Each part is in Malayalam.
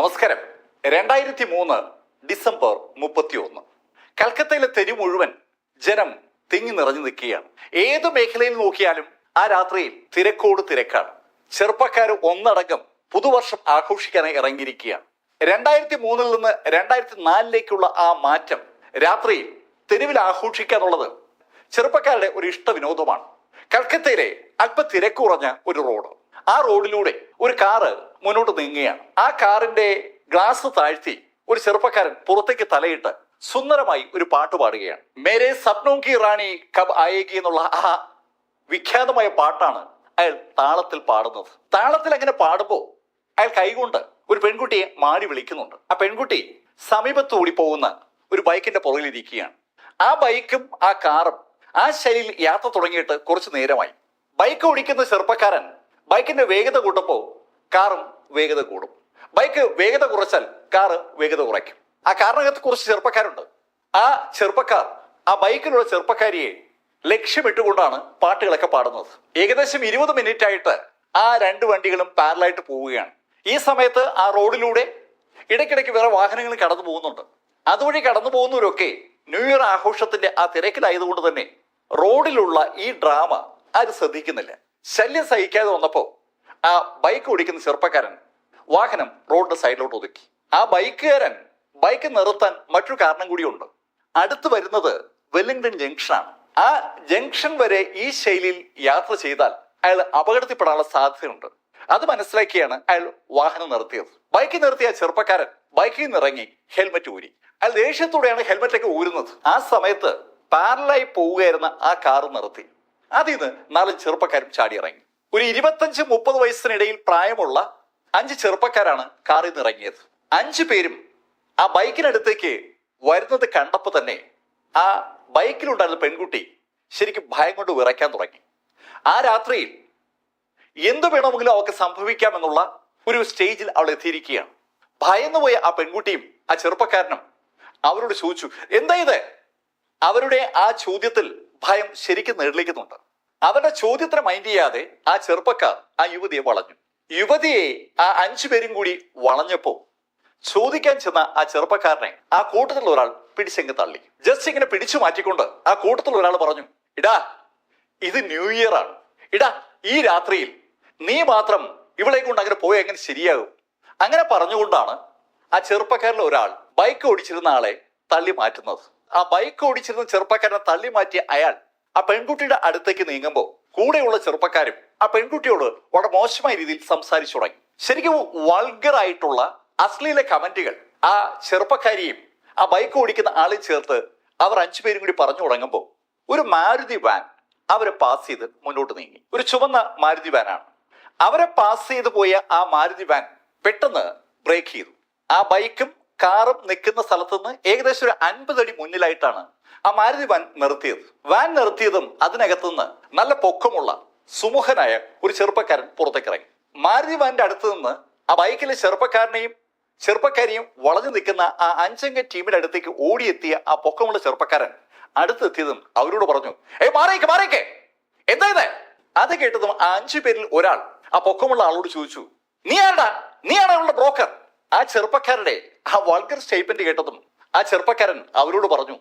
നമസ്കാരം. രണ്ടായിരത്തി മൂന്ന് ഡിസംബർ മുപ്പത്തി ഒന്ന് കൽക്കത്തയിലെ തെരു മുഴുവൻ ജനം തിങ്ങി നിറഞ്ഞു നിൽക്കുകയാണ്. ഏത് മേഖലയിൽ നോക്കിയാലും ആ രാത്രിയിൽ തിരക്കോട് തിരക്കാണ്. ചെറുപ്പക്കാർ ഒന്നടങ്കം പുതുവർഷം ആഘോഷിക്കാനായി ഇറങ്ങിയിരിക്കുകയാണ്. രണ്ടായിരത്തി മൂന്നിൽ നിന്ന് രണ്ടായിരത്തി നാലിലേക്കുള്ള ആ മാറ്റം രാത്രിയിൽ തെരുവിൽ ആഘോഷിക്കുക എന്നുള്ളത് ചെറുപ്പക്കാരുടെ ഒരു ഇഷ്ട വിനോദമാണ്. കൽക്കത്തയിലെ അല്പ തിരക്കുറഞ്ഞ ഒരു റോഡ്. ആ റോഡിലൂടെ ഒരു കാറ് മുന്നോട്ട് നീങ്ങുകയാണ്. ആ കാറിന്റെ ഗ്ലാസ് താഴ്ത്തി ഒരു ചെറുപ്പക്കാരൻ പുറത്തേക്ക് തലയിട്ട് സുന്ദരമായി ഒരു പാട്ട് പാടുകയാണ്. മേരെ സപ്നോ കി റാണി കബ് ആയേക്കി എന്നുള്ള ആ വിഖ്യാതമായ പാട്ടാണ് അയാൾ താളത്തിൽ പാടുന്നത്. താളത്തിൽ അങ്ങനെ പാടുമ്പോൾ അയാൾ കൈകൊണ്ട് ഒരു പെൺകുട്ടിയെ മാടി വിളിക്കുന്നുണ്ട്. ആ പെൺകുട്ടി സമീപത്ത് കൂടി പോകുന്ന ഒരു ബൈക്കിന്റെ പുറകിലിരിക്കുകയാണ് ആ ബൈക്കും ആ കാറും ആ ശൈലിയിൽ യാത്ര തുടങ്ങിയിട്ട് കുറച്ചു നേരമായി. ബൈക്ക് ഓടിക്കുന്ന ചെറുപ്പക്കാരൻ ബൈക്കിന്റെ വേഗത കൂട്ടുമ്പോൾ കാറും വേഗത കൂടും. ബൈക്ക് വേഗത കുറച്ചാൽ കാറ് വേഗത കുറയ്ക്കും. ആ കാറിനകത്ത് കുറച്ച് ചെറുപ്പക്കാരുണ്ട്. ആ ചെറുപ്പക്കാർ ആ ബൈക്കിലുള്ള ചെറുപ്പക്കാരിയെ ലക്ഷ്യമിട്ടുകൊണ്ടാണ് പാട്ടുകളൊക്കെ പാടുന്നത്. ഏകദേശം ഇരുപത് മിനിറ്റ് ആയിട്ട് ആ രണ്ട് വണ്ടികളും പാരലായിട്ട് പോവുകയാണ്. ഈ സമയത്ത് ആ റോഡിലൂടെ ഇടയ്ക്കിടയ്ക്ക് വേറെ വാഹനങ്ങൾ കടന്നു പോകുന്നുണ്ട്. അതുവഴി കടന്നു പോകുന്നവരൊക്കെ ന്യൂ ഇയർ ആഘോഷത്തിന്റെ ആ തിരക്കിലായതുകൊണ്ട് തന്നെ റോഡിലുള്ള ഈ ഡ്രാമ ആരും ശ്രദ്ധിക്കുന്നില്ല. ശല്യം സഹിക്കാതെ വന്നപ്പോ ആ ബൈക്ക് ഓടിക്കുന്ന ചെറുപ്പക്കാരൻ വാഹനം റോഡിന്റെ സൈഡിലോട്ട് ഒതുക്കി. ആ ബൈക്കുകാരൻ ബൈക്ക് നിർത്താൻ മറ്റൊരു കാരണം കൂടിയുണ്ട് അടുത്ത് വരുന്നത് വെല്ലിംഗ്ടൺ ജംഗ്ഷനാണ് ആ ജംഗ്ഷൻ വരെ ഈ ശൈലിയിൽ യാത്ര ചെയ്താൽ അയാൾ അപകടത്തിൽപ്പെടാനുള്ള സാധ്യതയുണ്ട്. അത് മനസ്സിലാക്കിയാണ് അയാൾ വാഹനം നിർത്തിയത്. ബൈക്ക് നിർത്തിയ ചെറുപ്പക്കാരൻ ബൈക്കിൽ നിന്ന് ഇറങ്ങി ഹെൽമെറ്റ് ഊരി. അയാൾ ദേഷ്യത്തോടെയാണ് ഹെൽമറ്റൊക്കെ ഊരുന്നത്. ആ സമയത്ത് പാരലായി പോവുകയായിരുന്ന ആ കാർ നിർത്തി. അതിൽ നിന്ന് നാല് ചെറുപ്പക്കാരും ചാടി ഇറങ്ങി. ഒരു ഇരുപത്തഞ്ച് മുപ്പത് വയസ്സിനിടയിൽ പ്രായമുള്ള അഞ്ച് ചെറുപ്പക്കാരാണ് കാറിൽ നിന്ന് ഇറങ്ങിയത്. അഞ്ചു പേരും ആ ബൈക്കിനടുത്തേക്ക് വരുന്നത് കണ്ടപ്പോൾ തന്നെ ആ ബൈക്കിലുണ്ടായിരുന്ന പെൺകുട്ടി ശരിക്കും ഭയം കൊണ്ട് വിറയ്ക്കാൻ തുടങ്ങി. ആ രാത്രിയിൽ എന്തു വേണമെങ്കിലും അവൾക്ക് സംഭവിക്കാമെന്നുള്ള ഒരു സ്റ്റേജിൽ അവൾ എത്തിയിരിക്കുകയാണ്. ഭയന്നുപോയ ആ പെൺകുട്ടിയും ആ ചെറുപ്പക്കാരനും അവരോട് ചോദിച്ചു എന്താ ഇത്? അവരുടെ ആ ചോദ്യത്തിൽ ഭയം ശരിക്കും നേടിലേക്കുന്നുണ്ട് അവരുടെ ചോദ്യത്തിന് മൈൻഡ് ചെയ്യാതെ ആ ചെറുപ്പക്കാർ ആ യുവതിയെ വളഞ്ഞു. യുവതിയെ ആ അഞ്ചു പേരും കൂടി വളഞ്ഞപ്പോ ചോദിക്കാൻ ചെന്ന ആ ചെറുപ്പക്കാരനെ ആ കൂട്ടത്തിലുള്ള ഒരാൾ പിടിച്ചെങ്ങ് തള്ളി. ജസ്റ്റ് ഇങ്ങനെ പിടിച്ചു മാറ്റിക്കൊണ്ട് ആ കൂട്ടത്തിലുള്ള ഒരാൾ പറഞ്ഞു ഇടാ ഇത് ന്യൂ ഇയർ ആണ്. ഇടാ ഈ രാത്രിയിൽ നീ മാത്രം ഇവളെ കൊണ്ട് അങ്ങനെ പോയി എങ്ങനെ ശരിയാകും? അങ്ങനെ പറഞ്ഞുകൊണ്ടാണ് ആ ചെറുപ്പക്കാരിൽ ഒരാൾ ബൈക്ക് ഓടിച്ചിരുന്ന ആളെ തള്ളി മാറ്റുന്നത്. ആ ബൈക്ക് ഓടിച്ചിരുന്ന ചെറുപ്പക്കാരനെ തള്ളി മാറ്റിയ അയാൾ ആ പെൺകുട്ടിയുടെ അടുത്തേക്ക് നീങ്ങുമ്പോൾ കൂടെയുള്ള ചെറുപ്പക്കാരും ആ പെൺകുട്ടിയോട് വളരെ മോശമായ രീതിയിൽ സംസാരിച്ചു തുടങ്ങി. ശരിക്കും വൾഗറായിട്ടുള്ള അശ്ലീല കമന്റുകൾ ആ ചെറുപ്പക്കാരിയും ആ ബൈക്ക് ഓടിക്കുന്ന ആളെ ചേർത്ത് അവർ അഞ്ചുപേരും കൂടി പറഞ്ഞു തുടങ്ങുമ്പോൾ ഒരു മാരുതി വാൻ അവരെ പാസ് ചെയ്ത് മുന്നോട്ട് നീങ്ങി. ഒരു ചുവന്ന മാരുതി വാനാണ് അവരെ പാസ് ചെയ്ത് പോയ ആ മാരുതി വാൻ പെട്ടെന്ന് ബ്രേക്ക് ചെയ്തു. ആ ബൈക്കും കാറും നിൽക്കുന്ന സ്ഥലത്തുനിന്ന് ഏകദേശം ഒരു അൻപത് അടി മുന്നിലായിട്ടാണ് ആ മാരുതി വാൻ നിർത്തിയത്. വാൻ നിർത്തിയതും അതിനകത്തുനിന്ന് നല്ല പൊക്കമുള്ള സുമുഖനായ ഒരു ചെറുപ്പക്കാരൻ പുറത്തേക്ക് ഇറങ്ങി മാരുതി വാന്റെ അടുത്ത് നിന്ന് ആ ബൈക്കിലെ ചെറുപ്പക്കാരനെയും ചെറുപ്പക്കാരിയും വളഞ്ഞു നിൽക്കുന്ന ആ അഞ്ചംഗ ടീമിന്റെ അടുത്തേക്ക് ഓടിയെത്തിയ ആ പൊക്കമുള്ള ചെറുപ്പക്കാരൻ അടുത്തെത്തിയതും അവരോട് പറഞ്ഞു ഏ മാറിയേക്ക് മാറിയേക്ക്. എന്താ ഇത്? അത് കേട്ടതും ആ അഞ്ചു പേരിൽ ഒരാൾ ആ പൊക്കമുള്ള ആളോട് ചോദിച്ചു നീ ആരടാ? ആണ് അവളുടെ ബ്രോക്കർ? ആ ചെറുപ്പക്കാരുടെ ആ വൾഗർ സ്റ്റേറ്റ്മെന്റ് കേട്ടതും ആ ചെറുപ്പക്കാരൻ അവരോട് പറഞ്ഞു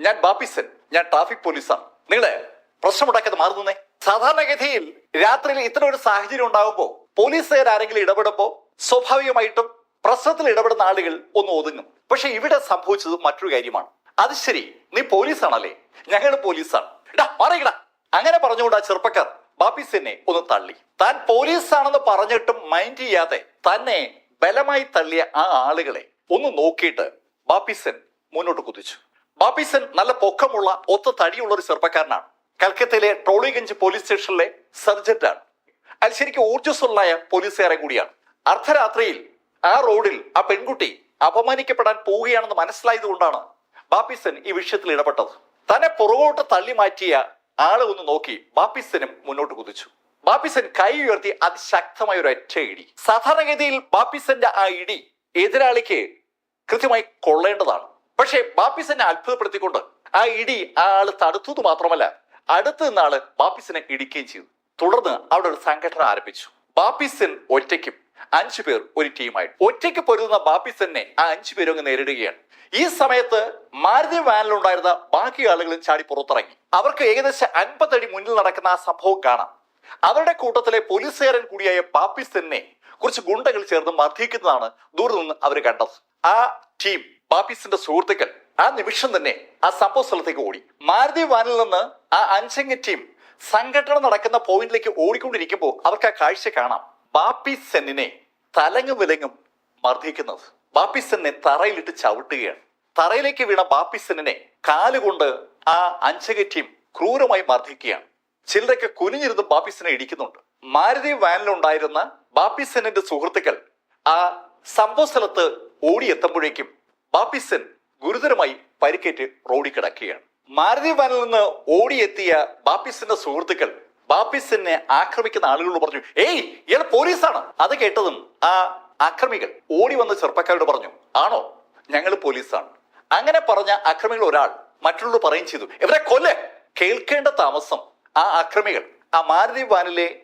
ഞാൻ ബാപ്പിസൻ ഞാൻ ട്രാഫിക് പോലീസാണ് നിങ്ങൾ പ്രശ്നമുണ്ടാക്കിയത് മാറുന്നേ. സാധാരണഗതിയിൽ രാത്രിയിൽ ഇത്തരം ഒരു സാഹചര്യം ഉണ്ടാകുമ്പോൾ പോലീസുകാർ ആരെങ്കിലും ഇടപെടുമ്പോൾ സ്വാഭാവികമായിട്ടും പ്രശ്നത്തിൽ ഇടപെടുന്ന ആളുകൾ ഒന്ന് ഒതുങ്ങും. പക്ഷെ ഇവിടെ സംഭവിച്ചത് മറ്റൊരു കാര്യമാണ്. അത് ശരി നീ പോലീസാണല്ലേ? ഞങ്ങൾ പോലീസാണ്. ഇടാ മാറിയിടാ അങ്ങനെ പറഞ്ഞുകൊണ്ട് ആ ചെറുപ്പക്കാർ ബാപ്പിസിനെ ഒന്ന് തള്ളി. താൻ പോലീസാണെന്ന് പറഞ്ഞിട്ടും മൈൻഡ് ചെയ്യാതെ തന്നെ ബലമായി തള്ളിയ ആ ആളുകളെ ഒന്ന് നോക്കിയിട്ട് ബാപ്പിസൻ മുന്നോട്ട് കുതിച്ചു. ബാപ്പിസൻ നല്ല പൊക്കമുള്ള ഒത്ത തടിയുള്ള ഒരു ചെറുപ്പക്കാരനാണ്. കൽക്കത്തയിലെ ട്രോളിഗഞ്ച് പോലീസ് സ്റ്റേഷനിലെ സർജന്റാണ്. അയാൾ ശരിക്കും ഊർജസ്വലായ പോലീസുകാരൻ കൂടിയാണ്. അർദ്ധരാത്രിയിൽ ആ റോഡിൽ ആ പെൺകുട്ടി അപമാനിക്കപ്പെടാൻ പോവുകയാണെന്ന് മനസ്സിലായത് കൊണ്ടാണ് ബാപ്പിസൻ ഈ വിഷയത്തിൽ ഇടപെട്ടത്. തന്നെ പുറകോട്ട് തള്ളി മാറ്റിയ ആളെ ഒന്ന് നോക്കി ബാപ്പിസനും മുന്നോട്ട് കുതിച്ചു. ബാപ്പിസൻ കൈ ഉയർത്തി അതിശക്തമായ ഒരു ഒറ്റ ഇടി. സാധാരണഗതിയിൽ ബാപ്പിസന്റെ ആ ഇടി എതിരാളിക്ക് കൃത്യമായി കൊള്ളേണ്ടതാണ്. പക്ഷേ ബാപ്പിസനെ അത്ഭുതപ്പെടുത്തിക്കൊണ്ട് ആ ഇടി ആ ആൾ തടുത്തത് മാത്രമല്ല അടുത്ത നാൾ ബാപ്പിസിനെ ഇടിക്കുകയും ചെയ്തു. തുടർന്ന് അവിടെ ഒരു സംഘടന ആരംഭിച്ചു. ബാപ്പിസൻ ഒറ്റയ്ക്കും അഞ്ചു പേർ ഒരു ടീമായിട്ട്. ഒറ്റയ്ക്ക് പൊരുതുന്ന ബാപ്പി തന്നെ ആ അഞ്ചു പേരും അങ്ങ് നേരിടുകയാണ്. ഈ സമയത്ത് മാരുതി വാനിലുണ്ടായിരുന്ന ബാക്കി ആളുകളും ചാടി പുറത്തിറങ്ങി. അവർക്ക് ഏകദേശം അൻപതടി മുന്നിൽ നടക്കുന്ന ആ സംഭവം കാണാം. അവരുടെ കൂട്ടത്തിലെ പോലീസുകാരൻ കൂടിയായ ബാപ്പി സെന്നെ കുറച്ച് ഗുണ്ടകൾ ചേർന്ന് മർദ്ദിക്കുന്നതാണ് ദൂരെ നിന്ന് അവർ കണ്ടത്. ആ ടീം ബാപ്പിസിന്റെ സുഹൃത്തുക്കൾ ആ നിമിഷം തന്നെ ആ സംഭവ സ്ഥലത്തേക്ക് ഓടി. മാരുതി വാനിൽ നിന്ന് ആ അഞ്ചംഗ ടീം സംഘടന നടക്കുന്ന പോയിന്റിലേക്ക് ഓടിക്കൊണ്ടിരിക്കുമ്പോൾ അവർക്ക് ആ കാഴ്ച കാണാം. ബാപ്പി സെന്നിനെ തലങ്ങും വിലങ്ങും മർദ്ദിക്കുന്നത്. ബാപ്പി സെന്നെ തറയിലിട്ട് ചവിട്ടുകയാണ്. തറയിലേക്ക് വീണ ബാപ്പി സെന്നിനെ കാലുകൊണ്ട് ആ അഞ്ചക ടീം ക്രൂരമായി മർദ്ദിക്കുകയാണ്. ചിലരൊക്കെ കുനിഞ്ഞിരുന്ന് ബാപ്പിസിനെ ഇടിക്കുന്നുണ്ട്. മാരുതി വാനിലുണ്ടായിരുന്ന ബാപ്പിസെന്നിന്റെ സുഹൃത്തുക്കൾ ആ സംഭവ സ്ഥലത്ത് ഓടിയെത്തുമ്പോഴേക്കും ബാപ്പിസൻ ഗുരുതരമായി പരിക്കേറ്റ് റോഡിൽ കിടക്കുകയാണ് മാരുതി വാനിൽ നിന്ന് ഓടിയെത്തിയ ബാപ്പിസിന്റെ സുഹൃത്തുക്കൾ ബാപ്പിസിനെ ആക്രമിക്കുന്ന ആളുകളോട് പറഞ്ഞു ഏയ് ഇയാൾ പോലീസാണ്. അത് കേട്ടതും ആ അക്രമികൾ ഓടി വന്ന ചെറുപ്പക്കാരോട് പറഞ്ഞു ആണോ? ഞങ്ങൾ പോലീസാണ്. അങ്ങനെ പറഞ്ഞ അക്രമികൾ ഒരാൾ മറ്റുള്ളവർ പറയും ചെയ്തു ഇവരെ കൊല്ലെ. കേൾക്കേണ്ട താമസം ആ അക്രമികൾ ആ മാരുതി വാനിലെ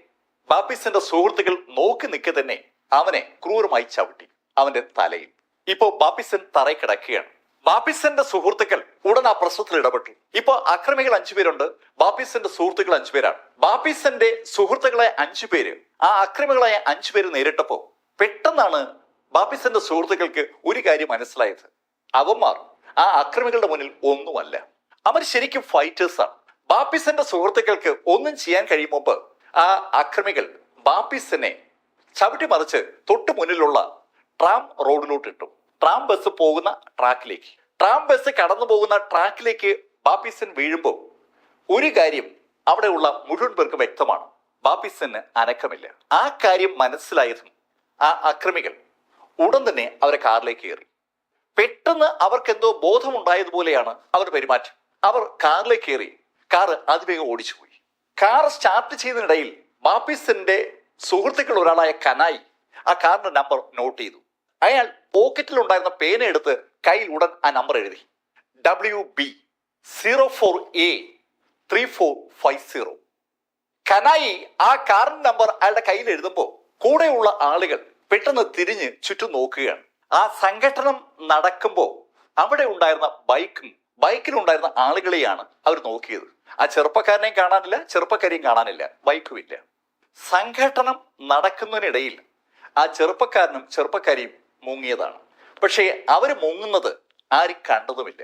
ബാപ്പിസിന്റെ സുഹൃത്തുക്കൾ നോക്കി നിൽക്കെ തന്നെ അവനെ ക്രൂരമായി ചവിട്ടി അവന്റെ തലയിൽ. ഇപ്പോ ബാപ്പിസൻ തറയിൽ കിടക്കുകയാണ് ബാപ്പിസന്റെ സുഹൃത്തുക്കൾ ഉടൻ ആ പ്രശ്നത്തിൽ ഇടപെട്ടു. ഇപ്പൊ അക്രമികൾ അഞ്ചുപേരുണ്ട് ബാപ്പിസന്റെ സുഹൃത്തുക്കൾ അഞ്ചുപേരാണ് ബാപ്പിസന്റെ സുഹൃത്തുക്കളെ അഞ്ചുപേര് ആ അക്രമികളായ അഞ്ചുപേര് നേരിട്ടപ്പോ പെട്ടെന്നാണ് ബാപ്പിസന്റെ സുഹൃത്തുക്കൾക്ക് ഒരു കാര്യം മനസ്സിലായത്. അവന്മാർ ആ അക്രമികളുടെ മുന്നിൽ ഒന്നുമല്ല. അവർ ശരിക്കും ഫൈറ്റേഴ്സാണ് ബാപ്പിസന്റെ സുഹൃത്തുക്കൾക്ക് ഒന്നും ചെയ്യാൻ കഴിയും മുമ്പ് ആ അക്രമികൾ ബാപ്പിസിനെ ചവിട്ടി മറിച്ച് തൊട്ടു മുന്നിലുള്ള ട്രാം റോഡിലോട്ട് ഇട്ടു. ട്രാം ബസ് പോകുന്ന ട്രാക്കിലേക്ക്. ട്രാം ബസ് കടന്നു പോകുന്ന ട്രാക്കിലേക്ക് ബാപ്പിസൻ വീഴുമ്പോൾ ഒരു കാര്യം അവിടെയുള്ള മുഴുവൻ പേർക്ക് വ്യക്തമാണ്. ബാപ്പിസന് അനക്കമില്ല. ആ കാര്യം മനസ്സിലായതും ആ അക്രമികൾ ഉടൻ തന്നെ അവരെ കാറിലേക്ക് കയറി. പെട്ടെന്ന് അവർക്കെന്തോ ബോധമുണ്ടായതുപോലെയാണ് അവരുടെ പെരുമാറ്റം. അവർ കാറിലേക്ക് കയറി. കാർ അതിവേഗം ഓടിച്ചുപോയി. കാർ സ്റ്റാർട്ട് ചെയ്യുന്നതിനിടയിൽ ബാപ്പിസന്റെ സുഹൃത്തുക്കൾ ഒരാളായ കനായി ആ കാറിന്റെ നമ്പർ നോട്ട് ചെയ്തു. അയാൾ പോക്കറ്റിൽ ഉണ്ടായിരുന്ന പേന എടുത്ത് കയ്യിൽ ഉടൻ ആ നമ്പർ എഴുതി. W B zero four A three four five zero canoe ആ കാറിന്റെ നമ്പർ അയാളുടെ കയ്യിൽ എഴുതുമ്പോൾ കൂടെയുള്ള ആളുകൾ പെട്ടെന്ന് തിരിഞ്ഞ് ചുറ്റും നോക്കുകയാണ്. ആ സംഘടനം നടക്കുമ്പോൾ അവിടെ ഉണ്ടായിരുന്ന ബൈക്കും ബൈക്കിലുണ്ടായിരുന്ന ആളുകളെയാണ് അവർ നോക്കിയത്. ആ ചെറുപ്പക്കാരനെയും കാണാനില്ല ചെറുപ്പക്കാരെയും കാണാനില്ല ബൈക്കും ഇല്ല. സംഘടനം നടക്കുന്നതിനിടയിൽ ആ ചെറുപ്പക്കാരനും ചെറുപ്പക്കാരിയും മുങ്ങിയതാണ്. പക്ഷേ അവർ മുങ്ങുന്നത് ആരും കണ്ടതുമില്ല.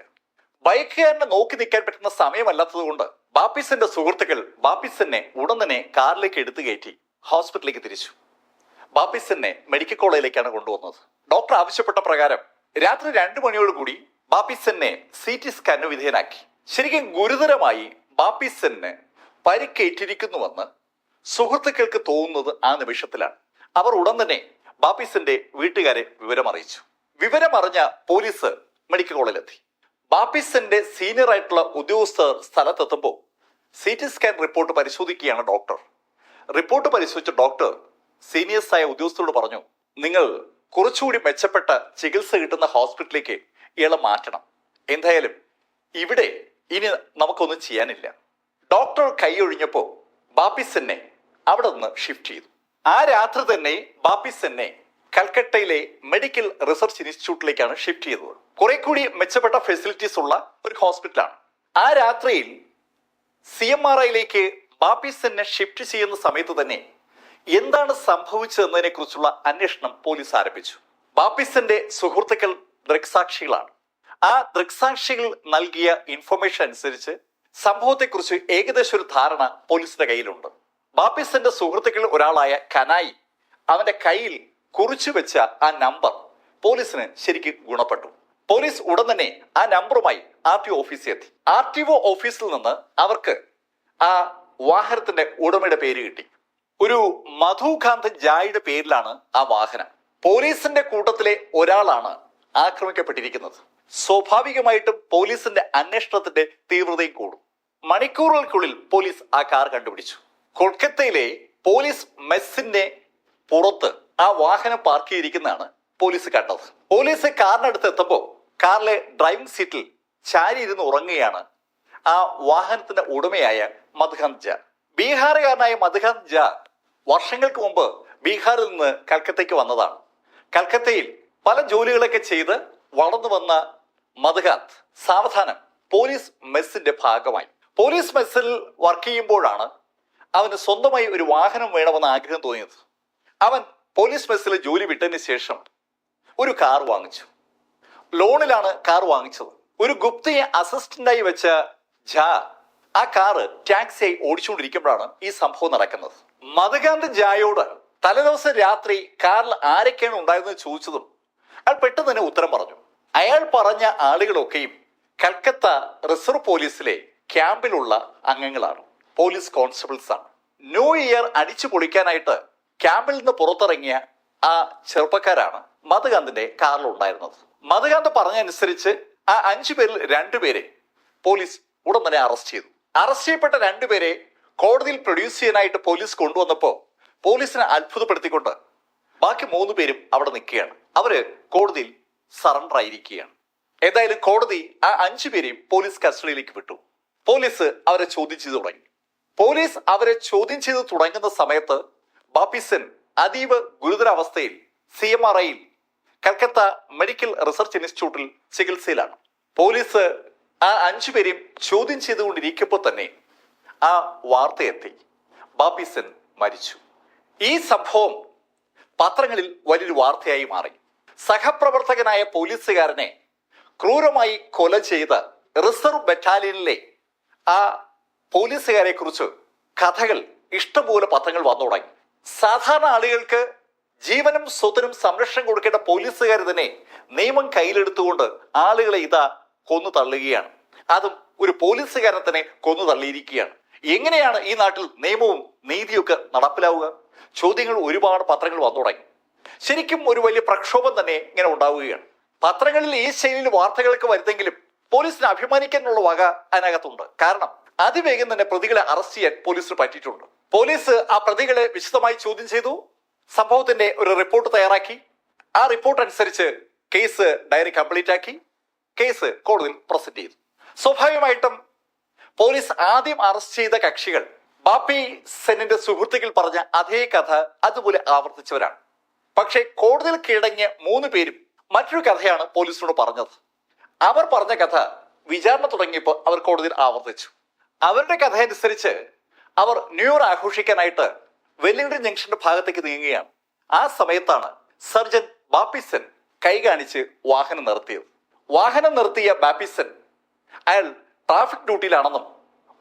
ബൈക്കുകാരനെ നോക്കി നിൽക്കാൻ പറ്റുന്ന സമയമല്ലാത്തത് കൊണ്ട് ബാപ്പിസിന്റെ സുഹൃത്തുക്കൾ ബാപ്പിസിനെ ഉടൻ തന്നെ കാറിലേക്ക് എടുത്തു കയറ്റി ഹോസ്പിറ്റലിലേക്ക് തിരിച്ചു. ബാപ്പിസിനെ മെഡിക്കൽ കോളേജിലേക്കാണ് കൊണ്ടുവന്നത്. ഡോക്ടർ ആവശ്യപ്പെട്ട പ്രകാരം രാത്രി രണ്ടു മണിയോടുകൂടി ബാപ്പിസനെ സി ടി സ്കാന് വിധേയനാക്കി. ശരിക്കും ഗുരുതരമായി ബാപ്പിസന് പരിക്കേറ്റിരിക്കുന്നുവെന്ന് സുഹൃത്തുക്കൾക്ക് തോന്നുന്നത് ആ നിമിഷത്തിലാണ്. അവർ ഉടൻ തന്നെ ബാപ്പിസിന്റെ വീട്ടുകാരെ വിവരമറിയിച്ചു. വിവരമറിഞ്ഞ പോലീസ് മെഡിക്കൽ കോളേജിലെത്തി. ബാപ്പിസിന്റെ സീനിയർ ആയിട്ടുള്ള ഉദ്യോഗസ്ഥർ സ്ഥലത്തെത്തുമ്പോൾ സി ടി സ്കാൻ റിപ്പോർട്ട് പരിശോധിക്കുകയാണ് ഡോക്ടർ. റിപ്പോർട്ട് പരിശോധിച്ച ഡോക്ടർ സീനിയേഴ്സ് ആയ ഉദ്യോഗസ്ഥരോട് പറഞ്ഞു നിങ്ങൾ കുറച്ചുകൂടി മെച്ചപ്പെട്ട ചികിത്സ കിട്ടുന്ന ഹോസ്പിറ്റലിലേക്ക് ഇയാളെ മാറ്റണം. എന്തായാലും ഇവിടെ ഇനി നമുക്കൊന്നും ചെയ്യാനില്ല. ഡോക്ടർ കൈയൊഴിഞ്ഞപ്പോൾ ബാപ്പിസിനെ അവിടെ നിന്ന് ഷിഫ്റ്റ് ചെയ്തു. ആ രാത്രി തന്നെ ബാപ്പിസ് തന്നെ കൽക്കട്ടയിലെ മെഡിക്കൽ റിസർച്ച് ഇൻസ്റ്റിറ്റ്യൂട്ടിലേക്കാണ് ഷിഫ്റ്റ് ചെയ്തത്. കുറെ കൂടി മെച്ചപ്പെട്ട ഫെസിലിറ്റീസ് ഉള്ള ഒരു ഹോസ്പിറ്റലാണ്. ആ രാത്രിയിൽ സി എം ആർ ഐയിലേക്ക് ബാപ്പിസ് എന്നെ ഷിഫ്റ്റ് ചെയ്യുന്ന സമയത്ത് തന്നെ എന്താണ് സംഭവിച്ചതെന്നതിനെ കുറിച്ചുള്ള അന്വേഷണം പോലീസ് ആരംഭിച്ചു. ബാപ്പിസിന്റെ സുഹൃത്തുക്കൾ ദൃക്സാക്ഷികളാണ്. ആ ദൃക്സാക്ഷികൾ നൽകിയ ഇൻഫർമേഷൻ അനുസരിച്ച് സംഭവത്തെക്കുറിച്ച് ഏകദേശം ഒരു ധാരണ പോലീസിന്റെ കയ്യിലുണ്ട്. ബാപ്പിസന്റെ സുഹൃത്തുക്കളിൽ ഒരാളായ കനായി. അവന്റെ കയ്യിൽ കുറിച്ചു വെച്ച ആ നമ്പർ പോലീസിന് ശരിക്കും ഗുണപ്പെട്ടു. പോലീസ് ഉടൻ തന്നെ ആ നമ്പറുമായി ആർ ടി ഓഫീസിൽ എത്തി. ആർ ടി ഒ ഓഫീസിൽ നിന്ന് അവർക്ക് ആ വാഹനത്തിന്റെ ഉടമയുടെ പേര് കിട്ടി. ഒരു മധുകാന്ത് ജായുടെ പേരിലാണ് ആ വാഹനം. പോലീസിന്റെ കൂട്ടത്തിലെ ഒരാളാണ് ആക്രമിക്കപ്പെട്ടിരിക്കുന്നത്. സ്വാഭാവികമായിട്ടും പോലീസിന്റെ അന്വേഷണത്തിന്റെ തീവ്രതയും കൂടും. മണിക്കൂറുകൾക്കുള്ളിൽ പോലീസ് ആ കാർ കണ്ടുപിടിച്ചു. കൊൽക്കത്തയിലെ പോലീസ് മെസ്സിന്റെ പുറത്ത് ആ വാഹനം പാർക്ക് ചെയ്തിരിക്കുന്നതാണ് പോലീസ് കണ്ടത്. പോലീസ് കാറിനടുത്ത് എത്തുമ്പോൾ കാറിലെ ഡ്രൈവിംഗ് സീറ്റിൽ ചാരി ഇരുന്ന് ഉറങ്ങുകയാണ് ആ വാഹനത്തിന്റെ ഉടമയായ മധുകാന്ത് ജ. ബീഹാറുകാരനായ മധുകാന്ത് ജ വർഷങ്ങൾക്ക് മുമ്പ് ബീഹാറിൽ നിന്ന് കൽക്കത്തയ്ക്ക് വന്നതാണ്. കൽക്കത്തയിൽ പല ജോലികളൊക്കെ ചെയ്ത് വളർന്നു വന്ന മധുകാന്ത് സാവധാനം പോലീസ് മെസ്സിന്റെ ഭാഗമായി. പോലീസ് മെസ്സിൽ വർക്ക് ചെയ്യുമ്പോഴാണ് അവന് സ്വന്തമായി ഒരു വാഹനം വേണമെന്ന് ആഗ്രഹം തോന്നിയത്. അവൻ പോലീസ് ബസ്സിൽ ജോലി വിട്ടതിന് ശേഷം ഒരു കാർ വാങ്ങിച്ചു. ലോണിലാണ് കാർ വാങ്ങിച്ചത്. ഒരു ഗുപ്തയെ അസിസ്റ്റന്റായി വെച്ച ജാ ആ കാറ് ടാക്സിയായി ഓടിച്ചുകൊണ്ടിരിക്കുമ്പോഴാണ് ഈ സംഭവം നടക്കുന്നത്. മധുകാന്ത് ജായോട് തലേദിവസം രാത്രി കാറിൽ ആരൊക്കെയാണ് ഉണ്ടായതെന്ന് ചോദിച്ചതും അയാൾ പെട്ടെന്ന് തന്നെ ഉത്തരം പറഞ്ഞു. അയാൾ പറഞ്ഞ ആളുകളൊക്കെയും കൽക്കത്ത റിസർവ് പോലീസിലെ ക്യാമ്പിലുള്ള അംഗങ്ങളാണ്. പോലീസ് കോൺസ്റ്റബിൾസ് ആണ്. ന്യൂ ഇയർ അടിച്ചു പൊളിക്കാനായിട്ട് ക്യാമ്പിൽ നിന്ന് പുറത്തിറങ്ങിയ ആ ചെറുപ്പക്കാരാണ് മധുകാന്തിന്റെ കാറിൽ ഉണ്ടായിരുന്നത് മധുകാന്ത് പറഞ്ഞനുസരിച്ച് ആ അഞ്ചു പേരിൽ രണ്ടുപേരെ പോലീസ് ഉടൻ തന്നെ അറസ്റ്റ് ചെയ്തു. അറസ്റ്റ് ചെയ്യപ്പെട്ട രണ്ടുപേരെ കോടതിയിൽ പ്രൊഡ്യൂസ് ചെയ്യാനായിട്ട് പോലീസ് കൊണ്ടുവന്നപ്പോൾ പോലീസിനെ അത്ഭുതപ്പെടുത്തിക്കൊണ്ട് ബാക്കി മൂന്ന് പേരും അവിടെ നിൽക്കുകയാണ്. അവർ കോടതിയിൽ സറണ്ടർ ആയിരിക്കുകയാണ്. ഏതായാലും കോടതി ആ അഞ്ചു പേരെയും പോലീസ് കസ്റ്റഡിയിലേക്ക് വിട്ടു. പോലീസ് അവരെ ചോദ്യം ചെയ്തു തുടങ്ങി. പോലീസ് അവരെ ചോദ്യം ചെയ്ത് തുടങ്ങുന്ന സമയത്ത് ബാപ്പിസൻ അതീവ ഗുരുതരാവസ്ഥയിൽ സി എം ആർ ഐയിൽ കൽക്കത്ത മെഡിക്കൽ റിസർച്ച് ഇൻസ്റ്റിറ്റ്യൂട്ടിൽ ചികിത്സയിലാണ്. പോലീസ് ആ അഞ്ചു പേരെയും ചോദ്യം ചെയ്തുകൊണ്ടിരിക്കുമ്പോൾ തന്നെ ആ വാർത്തയെത്തി. ബാപ്പിസൻ മരിച്ചു. ഈ സംഭവം പത്രങ്ങളിൽ വലിയൊരു വാർത്തയായി മാറി. സഹപ്രവർത്തകനായ പോലീസുകാരനെ ക്രൂരമായി കൊല ചെയ്ത റിസർവ് ബറ്റാലിയനിലെ ആ പോലീസുകാരെ കുറിച്ച് കഥകൾ ഇഷ്ടംപോലെ പത്രങ്ങൾ വന്നു തുടങ്ങി. സാധാരണ ആളുകൾക്ക് ജീവനും സ്വത്തിനും സംരക്ഷണം കൊടുക്കേണ്ട പോലീസുകാർ തന്നെ നിയമം കയ്യിലെടുത്തുകൊണ്ട് ആളുകളെ ഇതാ കൊന്നു തള്ളുകയാണ്. അതും ഒരു പോലീസുകാരനെ തന്നെ കൊന്നു തള്ളിയിരിക്കുകയാണ്. എങ്ങനെയാണ് ഈ നാട്ടിൽ നിയമവും നീതിയൊക്കെ നടപ്പിലാവുക? ചോദ്യങ്ങൾ ഒരുപാട് പത്രങ്ങൾ വന്നു തുടങ്ങി. ശരിക്കും ഒരു വലിയ പ്രക്ഷോഭം തന്നെ ഇങ്ങനെ ഉണ്ടാവുകയാണ്. പത്രങ്ങളിൽ ഈ ശൈലിയിൽ വാർത്തകളൊക്കെ വരുന്നെങ്കിലും പോലീസിന് അഭിമാനിക്കാനുള്ള വക അതിനകത്തുണ്ട്. കാരണം അതിവേഗം തന്നെ പ്രതികളെ അറസ്റ്റ് ചെയ്യാൻ പോലീസിന് പറ്റിയിട്ടുണ്ട്. പോലീസ് ആ പ്രതികളെ വിശദമായി ചോദ്യം ചെയ്തു. സംഭവത്തിന്റെ ഒരു റിപ്പോർട്ട് തയ്യാറാക്കി. ആ റിപ്പോർട്ട് അനുസരിച്ച് കേസ് ഡയറി കംപ്ലീറ്റ് ആക്കി. കേസ് കോടതിയിൽ പ്രസന്റ് ചെയ്തു. സ്വാഭാവികമായിട്ടും പോലീസ് ആദ്യം അറസ്റ്റ് ചെയ്ത കക്ഷികൾ ബാപ്പി സെന്നിന്റെ സുഹൃത്തുക്കൾ പറഞ്ഞ അതേ കഥ അതുപോലെ ആവർത്തിച്ചവരാണ്. പക്ഷേ കോടതിയിൽ കീഴടങ്ങിയ മൂന്ന് പേരും മറ്റൊരു കഥയാണ് പോലീസിനോട് പറഞ്ഞത്. അവർ പറഞ്ഞ കഥ വിചാരണ തുടങ്ങിയപ്പോൾ അവർ കോടതിയിൽ ആവർത്തിച്ചു. അവരുടെ കഥ അനുസരിച്ച് അവർ ന്യൂ ഇയർ ആഘോഷിക്കാനായിട്ട് വെല്ലിംഗ്ടൺ ജംഗ്ഷന്റെ ഭാഗത്തേക്ക് നീങ്ങുകയാണ്. ആ സമയത്താണ് സർജൻ ബാപ്പിസൻ കൈ കാണിച്ച് വാഹനം നിർത്തിയത്. വാഹനം നിർത്തിയ ബാപ്പിസൻ അയാൾ ട്രാഫിക് ഡ്യൂട്ടിയിലാണെന്നും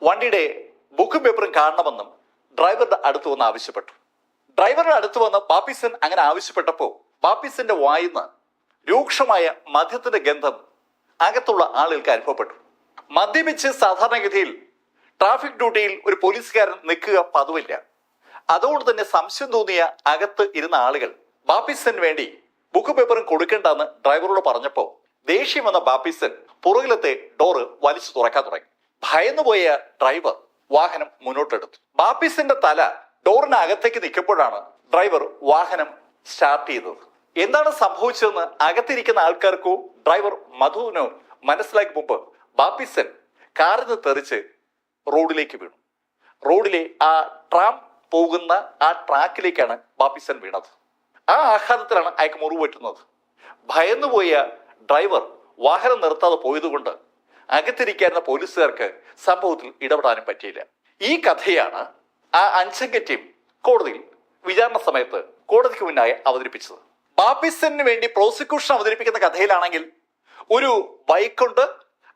വണ്ടിയുടെ ബുക്കും പേപ്പറും കാണണമെന്നും ഡ്രൈവറുടെ അടുത്ത് വന്ന് ആവശ്യപ്പെട്ടു. ഡ്രൈവറുടെ അടുത്ത് വന്ന് ബാപ്പിസൻ അങ്ങനെ ആവശ്യപ്പെട്ടപ്പോൾ ബാപ്പിസന്റെ വായിന്ന് രൂക്ഷമായ മദ്യത്തിന്റെ ഗന്ധം അകത്തുള്ള ആളുകൾക്ക് അനുഭവപ്പെട്ടു. മദ്യപിച്ച് സാധാരണഗതിയിൽ ട്രാഫിക് ഡ്യൂട്ടിയിൽ ഒരു പോലീസുകാരൻ നിൽക്കുക പതിവില്ല. അതുകൊണ്ട് തന്നെ സംശയം തോന്നിയ അകത്ത് ഇരുന്ന ആളുകൾ ബാപ്പിസന് വേണ്ടി ബുക്ക് പേപ്പറും കൊടുക്കേണ്ടെന്ന് ഡ്രൈവറോട് പറഞ്ഞപ്പോ ദേഷ്യം വന്ന ബാപ്പിസൻ പുറകിലത്തെ ഡോറ് വലിച്ചു തുറക്കാൻ തുടങ്ങി. ഭയന്നുപോയ ഡ്രൈവർ വാഹനം മുന്നോട്ടെടുത്തു. ബാപ്പിസിന്റെ തല ഡോറിനകത്തേക്ക് നിൽക്കുമ്പോഴാണ് ഡ്രൈവർ വാഹനം സ്റ്റാർട്ട് ചെയ്തത്. എന്താണ് സംഭവിച്ചതെന്ന് അകത്തിരിക്കുന്ന ആൾക്കാർക്കോ? ഡ്രൈവർ മധുവിനോ മനസ്സിലാക്കി മുമ്പ് ബാപ്പിസൻ കാറിന് തെറിച്ച് റോഡിലേക്ക് വീണു. റോഡിലെ ആ ട്രാം പോകുന്ന ആ ട്രാക്കിലേക്കാണ് ബാപ്പിസൻ വീണത്. ആ ആഘാതത്തിലാണ് അയാൾക്ക് മുറിവ് പറ്റുന്നത്. ഭയന്നുപോയ ഡ്രൈവർ വാഹനം നിർത്താതെ പോയതുകൊണ്ട് അകത്തിരിക്കായിരുന്ന പോലീസുകാർക്ക് സംഭവത്തിൽ ഇടപെടാനും പറ്റിയില്ല. ഈ കഥയാണ് ആ അഞ്ചംഗ ടീം കോടതിയിൽ വിചാരണ സമയത്ത് കോടതിക്ക് മുന്നായി അവതരിപ്പിച്ചത്. ബാപ്പിസന് വേണ്ടി പ്രോസിക്യൂഷൻ അവതരിപ്പിക്കുന്ന കഥയിലാണെങ്കിൽ ഒരു ബൈക്കുണ്ട്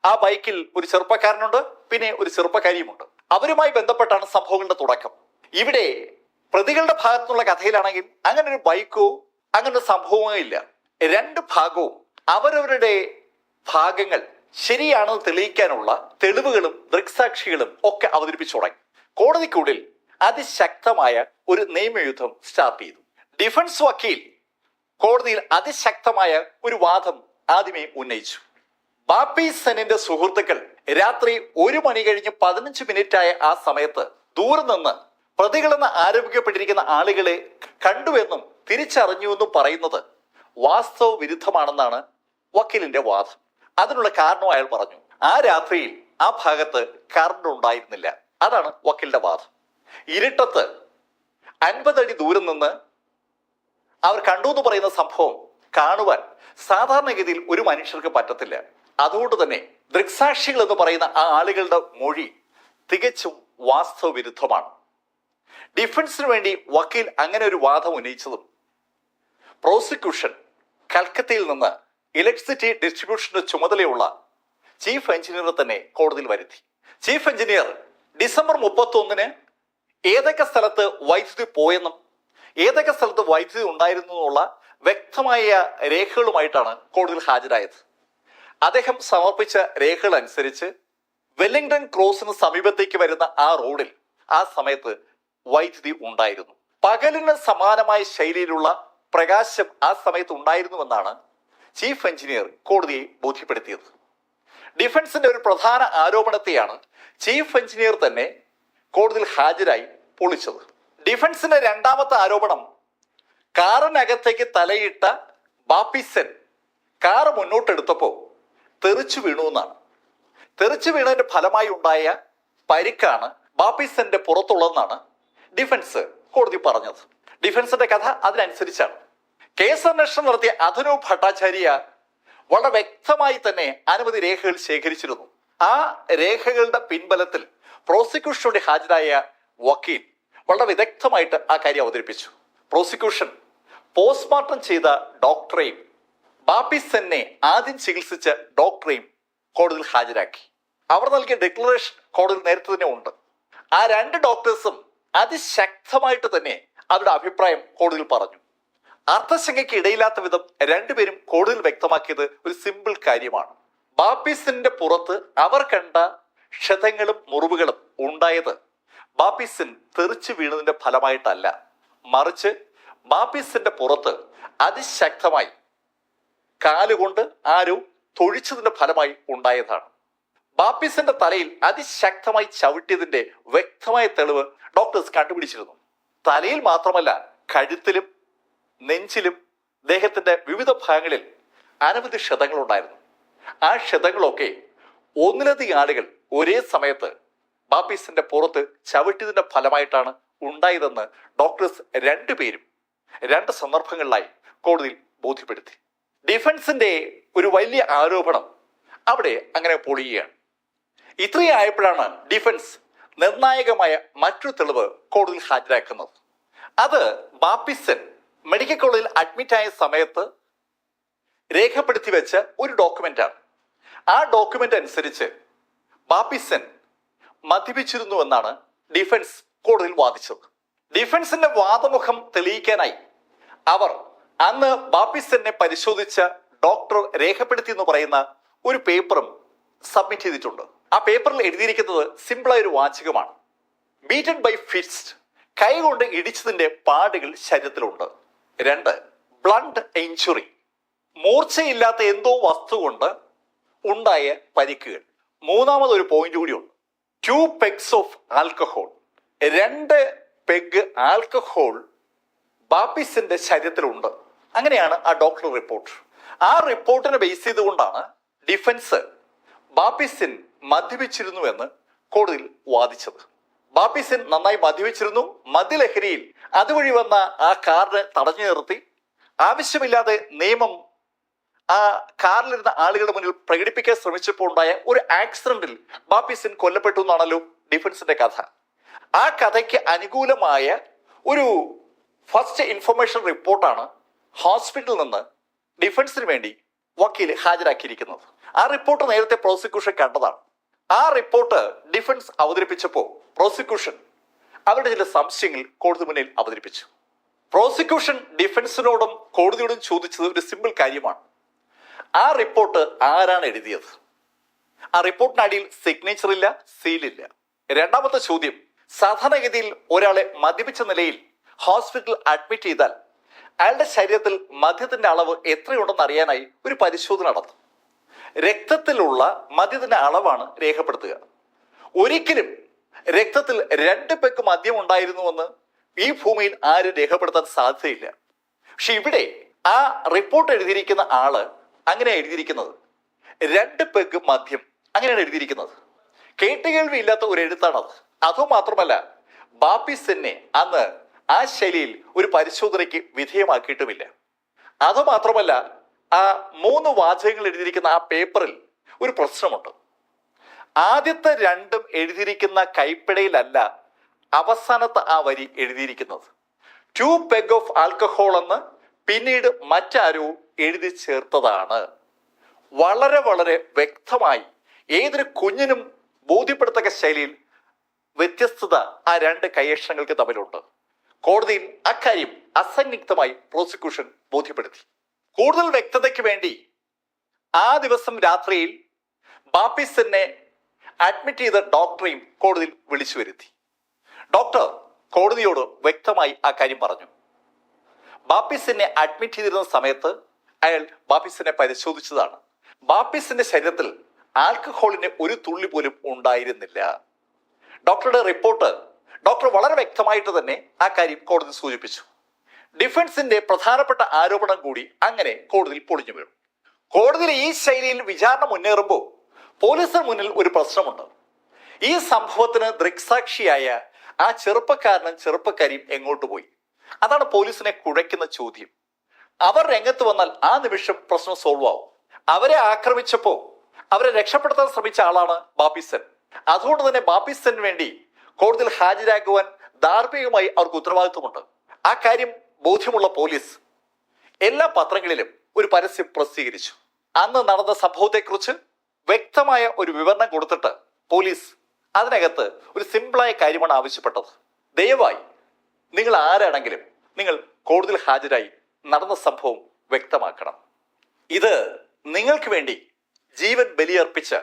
ആ ബൈക്കിൽ ഒരു ചെറുപ്പക്കാരനുണ്ട് പിന്നെ ഒരു ചെറുപ്പക്കാരിയുമുണ്ട്. അവരുമായി ബന്ധപ്പെട്ടാണ് സംഭവങ്ങളുടെ തുടക്കം. ഇവിടെ പ്രതികളുടെ ഭാഗത്തുനിന്നുള്ള കഥയിലാണെങ്കിൽ അങ്ങനെ ഒരു ബൈക്കോ അങ്ങനെ ഒരു സംഭവമോ ഇല്ല. രണ്ട് ഭാഗവും അവരവരുടെ ഭാഗങ്ങൾ ശരിയാണെന്ന് തെളിയിക്കാനുള്ള തെളിവുകളും ദൃക്സാക്ഷികളും ഒക്കെ അവതരിപ്പിച്ചു തുടങ്ങി. കോടതിക്കുള്ളിൽ അതിശക്തമായ ഒരു നിയമയുദ്ധം സ്റ്റാർട്ട് ചെയ്തു. ഡിഫൻസ് വക്കീൽ കോടതിയിൽ അതിശക്തമായ ഒരു വാദം ആദ്യമേ ഉന്നയിച്ചു. ബാപ്പി സെനിന്റെ സുഹൃത്തുക്കൾ രാത്രി ഒരു മണി കഴിഞ്ഞ് പതിനഞ്ച് മിനിറ്റ് ആയ ആ സമയത്ത് ദൂരെ നിന്ന് പ്രതികളെന്ന് ആരോപിക്കപ്പെട്ടിരിക്കുന്ന ആളുകളെ കണ്ടുവെന്നും തിരിച്ചറിഞ്ഞുവെന്നും പറയുന്നത് വാസ്തവ വിരുദ്ധമാണെന്നാണ് വക്കീലിന്റെ വാദം. അതിനുള്ള കാരണം അയാൾ പറഞ്ഞു. ആ രാത്രിയിൽ ആ ഭാഗത്ത് കറണ്ട് ഉണ്ടായിരുന്നില്ല. അതാണ് വക്കീലിന്റെ വാദം. ഇരുട്ടത്ത് അൻപതടി ദൂരം നിന്ന് അവർ കണ്ടു എന്ന് പറയുന്ന സംഭവം കാണുവാൻ സാധാരണഗതിയിൽ ഒരു മനുഷ്യർക്ക് പറ്റത്തില്ല. അതുകൊണ്ട് തന്നെ ദൃക്സാക്ഷികൾ എന്ന് പറയുന്ന ആ ആളുകളുടെ മൊഴി തികച്ചും വാസ്തവവിരുദ്ധമാണ്. ഡിഫൻസിന് വേണ്ടി വക്കീൽ അങ്ങനെ ഒരു വാദം ഉന്നയിച്ചതും പ്രോസിക്യൂഷൻ കൽക്കത്തയിൽ നിന്ന് ഇലക്ട്രിസിറ്റി ഡിസ്ട്രിബ്യൂഷന്റെ ചുമതലയുള്ള ചീഫ് എഞ്ചിനീയർ തന്നെ കോടതിയിൽ വരുത്തി. ചീഫ് എഞ്ചിനീയർ ഡിസംബർ മുപ്പത്തി ഒന്നിന് ഏതൊക്കെ സ്ഥലത്ത് വൈദ്യുതി പോയെന്നും ഏതൊക്കെ സ്ഥലത്ത് വൈദ്യുതി ഉണ്ടായിരുന്നു എന്നുള്ള വ്യക്തമായ രേഖകളുമായിട്ടാണ് കോടതിയിൽ ഹാജരായത്. അദ്ദേഹം സമർപ്പിച്ച രേഖകൾ അനുസരിച്ച് വെല്ലിംഗ്ടൺ ക്രോസിന് സമീപത്തേക്ക് വരുന്ന ആ റോഡിൽ ആ സമയത്ത് വൈദ്യുതി ഉണ്ടായിരുന്നു. പകലിന് സമാനമായ ശൈലിയിലുള്ള പ്രകാശം ആ സമയത്ത് ഉണ്ടായിരുന്നുവെന്നാണ് ചീഫ് എഞ്ചിനീയർ കോടതിയെ ബോധ്യപ്പെടുത്തിയത്. ഡിഫൻസിന്റെ ഒരു പ്രധാന ആരോപണത്തെയാണ് ചീഫ് എഞ്ചിനീയർ തന്നെ കോടതിയിൽ ഹാജരായി പൊളിച്ചത്. ഡിഫൻസിന്റെ രണ്ടാമത്തെ ആരോപണം കാറിനകത്തേക്ക് തലയിട്ട ബാപ്പിസൻ കാറ് മുന്നോട്ടെടുത്തപ്പോൾ തെറിച്ചു വീണു എന്നാണ്. തെറിച്ചു വീണതിന്റെ ഫലമായി ഉണ്ടായ പരിക്കാണ് ബാപ്പിസന്റെ പുറത്തുള്ളതെന്നാണ് ഡിഫൻസ് കോടതി പറഞ്ഞത്. ഡിഫൻസിന്റെ കഥ അതിനനുസരിച്ചാണ്. കേസ് അന്വേഷണം നടത്തിയ അധനു ഭട്ടാചാര്യ വളരെ വ്യക്തമായി തന്നെ അനവധി രേഖകൾ ശേഖരിച്ചിരുന്നു. ആ രേഖകളുടെ പിൻബലത്തിൽ പ്രോസിക്യൂഷനോട് ഹാജരായ വക്കീൽ വളരെ വിദഗ്ധമായിട്ട് ആ കാര്യം അവതരിപ്പിച്ചു. പ്രോസിക്യൂഷൻ പോസ്റ്റ്മോർട്ടം ചെയ്ത ഡോക്ടറെയും ബാപ്പിസെന്നെ ആദ്യം ചികിത്സിച്ച ഡോക്ടറെയും കോടതിയിൽ ഹാജരാക്കി. അവർ നൽകിയ ഡിക്ലറേഷൻ കോടതിയിൽ നേരത്തെ തന്നെ ഉണ്ട്. ആ രണ്ട് ഡോക്ടേഴ്സും അതിശക്തമായിട്ട് തന്നെ അവരുടെ അഭിപ്രായം കോടതിയിൽ പറഞ്ഞു. അർത്ഥശങ്കയ്ക്ക് ഇടയില്ലാത്ത വിധം രണ്ടുപേരും കോടതിയിൽ വ്യക്തമാക്കിയത് ഒരു സിമ്പിൾ കാര്യമാണ്. ബാപ്പിസിന്റെ പുറത്ത് അവർ കണ്ട ക്ഷതങ്ങളും മുറിവുകളും ഉണ്ടായത് ബാപ്പിസിൻ തെറിച്ചു വീണതിന്റെ ഫലമായിട്ടല്ല. മറിച്ച് ബാപ്പിസിന്റെ പുറത്ത് അതിശക്തമായി കാലുകൊണ്ട് ആരോ തൊഴിച്ചതിന്റെ ഫലമായി ഉണ്ടായതാണ്. ബാപ്പിസിന്റെ തലയിൽ അതിശക്തമായി ചവിട്ടിയതിന്റെ വ്യക്തമായ തെളിവ് ഡോക്ടേഴ്സ് കണ്ടുപിടിച്ചിരുന്നു. തലയിൽ മാത്രമല്ല കഴുത്തിലും നെഞ്ചിലും ദേഹത്തിന്റെ വിവിധ ഭാഗങ്ങളിൽ അനവധി ക്ഷതങ്ങൾ ഉണ്ടായിരുന്നു ആ ക്ഷതങ്ങളൊക്കെ ഒന്നിലധികം ആളുകൾ ഒരേ സമയത്ത് ബാപ്പീസിന്റെ പുറത്ത് ചവിട്ടിയതിന്റെ ഫലമായിട്ടാണ് ഉണ്ടായതെന്ന് ഡോക്ടേഴ്സ് രണ്ടുപേരും രണ്ട് സന്ദർഭങ്ങളിലായി കോടതിയിൽ ബോധ്യപ്പെടുത്തി. ഡിഫൻസിന്റെ ഒരു വലിയ ആരോപണം അവിടെ അങ്ങനെ പൊളിയുകയാണ്. ഇത്രയും ആയപ്പോഴാണ് ഡിഫൻസ് നിർണായകമായ മറ്റൊരു തെളിവ് കോടതിയിൽ ഹാജരാക്കുന്നത്. അത് ബാപ്പിസൻ മെഡിക്കൽ കോളേജിൽ അഡ്മിറ്റ് ആയ സമയത്ത് രേഖപ്പെടുത്തി വെച്ച ഒരു ഡോക്യുമെന്റാണ്. ആ ഡോക്യുമെന്റ് അനുസരിച്ച് ബാപ്പിസൻ മദ്യപിച്ചിരുന്നു എന്നാണ് ഡിഫൻസ് കോടതിയിൽ വാദിച്ചത്. ഡിഫൻസിന്റെ വാദമുഖം തെളിയിക്കാനായി അവർ അന്ന് ബാപ്പിസനെ പരിശോധിച്ച ഡോക്ടർ രേഖപ്പെടുത്തി എന്ന് പറയുന്ന ഒരു പേപ്പറും സബ്മിറ്റ് ചെയ്തിട്ടുണ്ട്. ആ പേപ്പറിൽ എഴുതിയിരിക്കുന്നത് സിമ്പിളായ ഒരു വാചകമാണ്. ബീറ്റഡ് ബൈ ഫിസ്റ്റ് കൈ കൊണ്ട് ഇടിച്ചതിന്റെ പാടുകൾ ശരീരത്തിലുണ്ട്. രണ്ട് ബ്ലണ്ട് ഇഞ്ചുറി മൂർച്ചയില്ലാത്ത എന്തോ വസ്തു കൊണ്ട് ഉണ്ടായ പരിക്കുകൾ. മൂന്നാമത് ഒരു പോയിന്റ് കൂടിയുണ്ട്. ടു പെഗ്സ് ഓഫ് ആൽക്കഹോൾ രണ്ട് പെഗ് ആൽക്കഹോൾ ബാപ്പിസിന്റെ ശരീരത്തിലുണ്ട്. അങ്ങനെയാണ് ആ ഡോക്ടർ റിപ്പോർട്ട് ആ റിപ്പോർട്ടിനെ ബേസ് ചെയ്തുകൊണ്ടാണ് ഡിഫൻസ് ബാപ്പിസിൻ മദ്യപിച്ചിരുന്നു എന്ന് കോടതിയിൽ വാദിച്ചത്. ബാപ്പിസിൻ നന്നായി മദ്യപിച്ചിരുന്നു. മദ്യലഹരിയിൽ അതുവഴി വന്ന ആ കാറിനെ തടഞ്ഞു നിർത്തി. ആവശ്യമില്ലാതെ നിയമം ആ കാറിലിരുന്ന ആളുകളുടെ മുന്നിൽ പ്രകടിപ്പിക്കാൻ ശ്രമിച്ചപ്പോൾ ഉണ്ടായ ഒരു ആക്സിഡന്റിൽ ബാപ്പിസിൻ കൊല്ലപ്പെട്ടു എന്നാണല്ലോ ഡിഫൻസിന്റെ കഥ. ആ കഥയ്ക്ക് അനുകൂലമായ ഒരു ഫസ്റ്റ് ഇൻഫർമേഷൻ റിപ്പോർട്ടാണ് ഹോസ്പിറ്റലിൽ നിന്ന് ഡിഫൻസിന് വേണ്ടി വക്കീൽ ഹാജരാക്കിയിരിക്കുന്നത്. ആ റിപ്പോർട്ട് നേരത്തെ പ്രോസിക്യൂഷൻ കണ്ടതാണ്. ആ റിപ്പോർട്ട് ഡിഫൻസ് അവതരിപ്പിച്ചപ്പോൾ പ്രോസിക്യൂഷൻ അവരുടെ ചില സംശയങ്ങൾ കോടതി മുന്നിൽ അവതരിപ്പിച്ചു. പ്രോസിക്യൂഷൻ ഡിഫൻസിനോടും കോടതിയോടും ചോദിച്ചത് ഒരു സിമ്പിൾ കാര്യമാണ്. ആ റിപ്പോർട്ട് ആരാണ് എഴുതിയത്? ആ റിപ്പോർട്ടിനടിയിൽ സിഗ്നേച്ചർ ഇല്ല സീലില്ല രണ്ടാമത്തെ ചോദ്യം സാധാരണഗതിയിൽ ഒരാളെ മദ്യപിച്ച നിലയിൽ ഹോസ്പിറ്റലിൽ അഡ്മിറ്റ് ചെയ്താൽ അയാളുടെ ശരീരത്തിൽ മദ്യത്തിന്റെ അളവ് എത്രയുണ്ടെന്ന് അറിയാനായി ഒരു പരിശോധന നടത്തും രക്തത്തിലുള്ള മദ്യത്തിന്റെ അളവാണ് രേഖപ്പെടുത്തുക. ഒരിക്കലും രക്തത്തിൽ രണ്ട് പെക്ക് മദ്യം ഉണ്ടായിരുന്നുവെന്ന് ഈ ഭൂമിയിൽ ആരും രേഖപ്പെടുത്താൻ സാധ്യതയില്ല. പക്ഷെ ഇവിടെ ആ റിപ്പോർട്ട് എഴുതിയിരിക്കുന്ന ആൾ അങ്ങനെ എഴുതിയിരിക്കുന്നത്. രണ്ട് പെഗ് മദ്യം അങ്ങനെയാണ് എഴുതിയിരിക്കുന്നത്. കേട്ടുകേൾവി ഇല്ലാത്ത ഒരു എഴുത്താണത്. അതുമാത്രമല്ല ബാപ്പി സെന്നെ അന്ന് ആ ശൈലിയിൽ ഒരു പരിശോധനയ്ക്ക് വിധേയമാക്കിയിട്ടുമില്ല. അതുമാത്രമല്ല ആ മൂന്ന് വാചകങ്ങൾ എഴുതിയിരിക്കുന്ന ആ പേപ്പറിൽ ഒരു പ്രശ്നമുണ്ട്. ആദ്യത്തെ രണ്ടും എഴുതിയിരിക്കുന്ന കൈപ്പിടയിലല്ല അവസാനത്തെ ആ വരി എഴുതിയിരിക്കുന്നത്. ടു പെഗ് ഓഫ് ആൽക്കഹോൾ എന്ന് പിന്നീട് മറ്റാരോ എഴുതി ചേർത്തതാണ്. വളരെ വളരെ വ്യക്തമായി ഏതൊരു കുഞ്ഞിനും ബോധ്യപ്പെടുത്തക്ക ശൈലിയിൽ വ്യത്യസ്തത ആ രണ്ട് കൈയക്ഷരങ്ങൾക്ക് തമ്മിലുണ്ട്. കോടതിയിൽ അക്കാര്യം അസന്നിഗ്ധമായി പ്രോസിക്യൂഷൻ ബോധ്യപ്പെടുത്തി. കൂടുതൽ വ്യക്തതയ്ക്ക് വേണ്ടി ആ ദിവസം രാത്രിയിൽ ബാപ്പിസിനെ അഡ്മിറ്റ് ചെയ്ത ഡോക്ടറെയും കോടതിയിൽ വിളിച്ചു വരുത്തി. ഡോക്ടർ കോടതിയോട് വ്യക്തമായി ആ കാര്യം പറഞ്ഞു. ബാപ്പിസിനെ അഡ്മിറ്റ് ചെയ്തിരുന്ന സമയത്ത് അയാൾ ബാപ്പിസിനെ പരിശോധിച്ചതാണ്. ബാപ്പിസിന്റെ ശരീരത്തിൽ ആൽക്കഹോളിന് ഒരു തുള്ളി പോലും ഉണ്ടായിരുന്നില്ല. ഡോക്ടറുടെ റിപ്പോർട്ട് ഡോക്ടർ വളരെ വ്യക്തമായിട്ട് തന്നെ ആ കാര്യം കോടതി സൂചിപ്പിച്ചു. ഡിഫൻസിന്റെ പ്രധാനപ്പെട്ട ആരോപണം കൂടി അങ്ങനെ കോടതിയിൽ പൊളിഞ്ഞു വരും കോടതിയിൽ ഈ ശൈലിയിൽ വിചാരണ മുന്നേറുമ്പോൾ പോലീസിന് മുന്നിൽ ഒരു പ്രശ്നമുണ്ട്. ഈ സംഭവത്തിന് ദൃക്സാക്ഷിയായ ആ ചെറുപ്പക്കാരനും ചെറുപ്പക്കാരിയും എങ്ങോട്ട് പോയി? അതാണ് പോലീസിനെ കുഴയ്ക്കുന്ന ചോദ്യം. അവർ രംഗത്ത് വന്നാൽ ആ നിമിഷം പ്രശ്നം സോൾവ് ആവും. അവരെ ആക്രമിച്ചപ്പോ അവരെ രക്ഷപ്പെടുത്താൻ ശ്രമിച്ച ആളാണ് ബാപ്പിസൻ അതുകൊണ്ട് തന്നെ ബാപ്പിസന് വേണ്ടി കോടതിയിൽ ഹാജരാകുവാൻ ധാർമ്മികമായി അവർക്ക് ഉത്തരവാദിത്വമുണ്ട്. ആ കാര്യം ബോധ്യമുള്ള പോലീസ് എല്ലാ പത്രങ്ങളിലും ഒരു പരസ്യം പ്രസിദ്ധീകരിച്ചു. അന്ന് നടന്ന സംഭവത്തെക്കുറിച്ച് വ്യക്തമായ ഒരു വിവരണം കൊടുത്തിട്ട് പോലീസ് അതിനകത്ത് ഒരു സിമ്പിളായ കാര്യമാണ് ആവശ്യപ്പെട്ടത്. ദയവായി നിങ്ങൾ ആരാണെങ്കിലും നിങ്ങൾ കോടതിയിൽ ഹാജരായി നടന്ന സംഭവം വ്യക്തമാക്കണം. ഇത് നിങ്ങൾക്ക് വേണ്ടി ജീവൻ ബലിയർപ്പിച്ച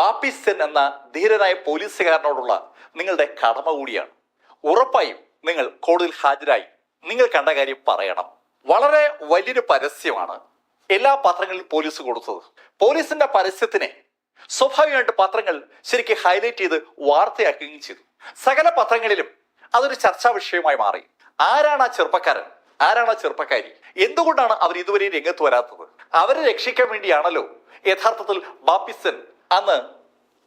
ബാപ്പിസൻ എന്ന ധീരനായ പോലീസുകാരനോടുള്ള നിങ്ങളുടെ കടമ കൂടിയാണ്. ഉറപ്പായും നിങ്ങൾ കോടതിയിൽ ഹാജരായി നിങ്ങൾ കണ്ട കാര്യം പറയണം. വളരെ വലിയൊരു പരസ്യമാണ്. എല്ലാ പത്രങ്ങളിലും പോലീസ് കൊടുത്തത്. പോലീസിന്റെ പരസ്യത്തിനെ സ്വാഭാവികമായിട്ട് പത്രങ്ങൾ ശരിക്കും ഹൈലൈറ്റ് ചെയ്ത് വാർത്തയാക്കുകയും ചെയ്തു. സകല പത്രങ്ങളിലും അതൊരു ചർച്ചാ വിഷയമായി മാറി. ആരാണ് ആ ചെറുപ്പക്കാരൻ? ആരാണ് ആ ചെറുപ്പക്കാരി? എന്തുകൊണ്ടാണ് അവർ ഇതുവരെ രംഗത്ത് വരാത്തത്? അവരെ രക്ഷിക്കാൻ വേണ്ടിയാണല്ലോ യഥാർത്ഥത്തിൽ ബാപ്പിസൻ അന്ന്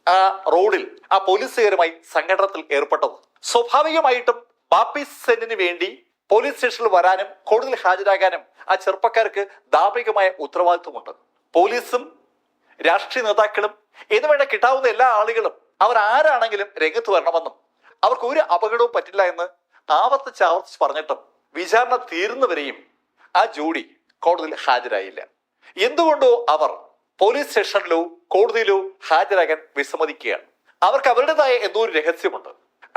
ആ റോഡിൽ ആ പോലീസുകാരുമായി സംഘടനത്തിൽ ഏർപ്പെട്ടത്. സ്വാഭാവികമായിട്ടും ബാപ്പി സെന്നിന് വേണ്ടി പോലീസ് സ്റ്റേഷനിൽ വരാനും കോടതിയിൽ ഹാജരാകാനും ആ ചെറുപ്പക്കാർക്ക് ധാർമ്മികമായ ഉത്തരവാദിത്വമുണ്ട്. പോലീസും രാഷ്ട്രീയ നേതാക്കളും എന്ന് വേണ്ട കിട്ടാവുന്ന എല്ലാ ആളുകളും അവർ ആരാണെങ്കിലും രംഗത്ത് വരണമെന്നും അവർക്ക് ഒരു അപകടവും പറ്റില്ല എന്ന് ആവർത്തിച്ച് ആവർത്തിച്ച് പറഞ്ഞിട്ടും വിചാരണ തീരുന്നവരെയും ആ ജോഡി കോടതിയിൽ ഹാജരായില്ല. എന്തുകൊണ്ടോ അവർ പോലീസ് സ്റ്റേഷനിലോ കോടതിയിലോ ഹാജരാകാൻ വിസമ്മതിക്കുകയാണ്. അവർക്ക് അവരുടേതായ എന്തോ ഒരു രഹസ്യമുണ്ട്.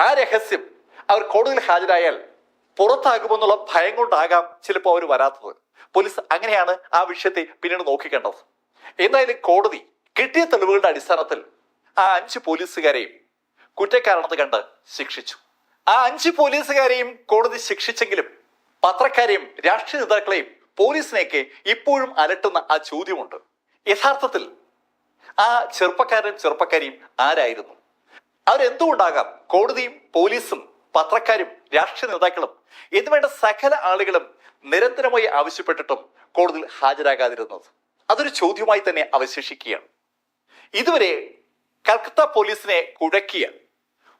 ആ രഹസ്യം അവർ കോടതിയിൽ ഹാജരായാൽ പുറത്താകുമെന്നുള്ള ഭയം കൊണ്ടാകാം ചിലപ്പോൾ അവർ വരാത്തത്. പോലീസ് അങ്ങനെയാണ് ആ വിഷയത്തെ പിന്നീട് നോക്കിക്കേണ്ടത്. എന്തായാലും കോടതി കിട്ടിയ തെളിവുകളുടെ അടിസ്ഥാനത്തിൽ ആ അഞ്ച് പോലീസുകാരെയും കുറ്റക്കാരാണെന്ന് കണ്ട് ശിക്ഷിച്ചു. ആ അഞ്ച് പോലീസുകാരെയും കോടതി ശിക്ഷിച്ചെങ്കിലും പത്രക്കാരെയും രാഷ്ട്രീയ നേതാക്കളെയും പോലീസിനെയൊക്കെ ഇപ്പോഴും അലട്ടുന്ന ആ ചോദ്യമുണ്ട്. യഥാർത്ഥത്തിൽ ആ ചെറുപ്പക്കാരനും ചെറുപ്പക്കാരിയും ആരായിരുന്നു? അവരെന്തുകൊണ്ടാകാം കോടതിയും പോലീസും പത്രക്കാരും രാഷ്ട്രീയ നേതാക്കളും എന്നുവേണ്ട സകല ആളുകളും നിരന്തരമായി ആവശ്യപ്പെട്ടിട്ടും കോടതിയിൽ ഹാജരാകാതിരുന്നത്? അതൊരു ചോദ്യമായി തന്നെ അവശേഷിക്കുകയാണ്. ഇതുവരെ കൽക്കത്ത പോലീസിനെ കുഴക്കിയ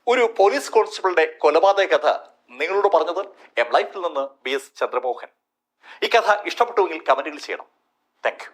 ഒരു പോലീസ് കോൺസ്റ്റബിളുടെ കൊലപാതക കഥ നിങ്ങളോട് പറഞ്ഞത് എം ലൈഫിൽ നിന്ന് ബി എസ് ചന്ദ്രമോഹൻ. ഈ കഥ ഇഷ്ടപ്പെട്ടുവെങ്കിൽ കമന്റുകൾ ചെയ്യണം. താങ്ക്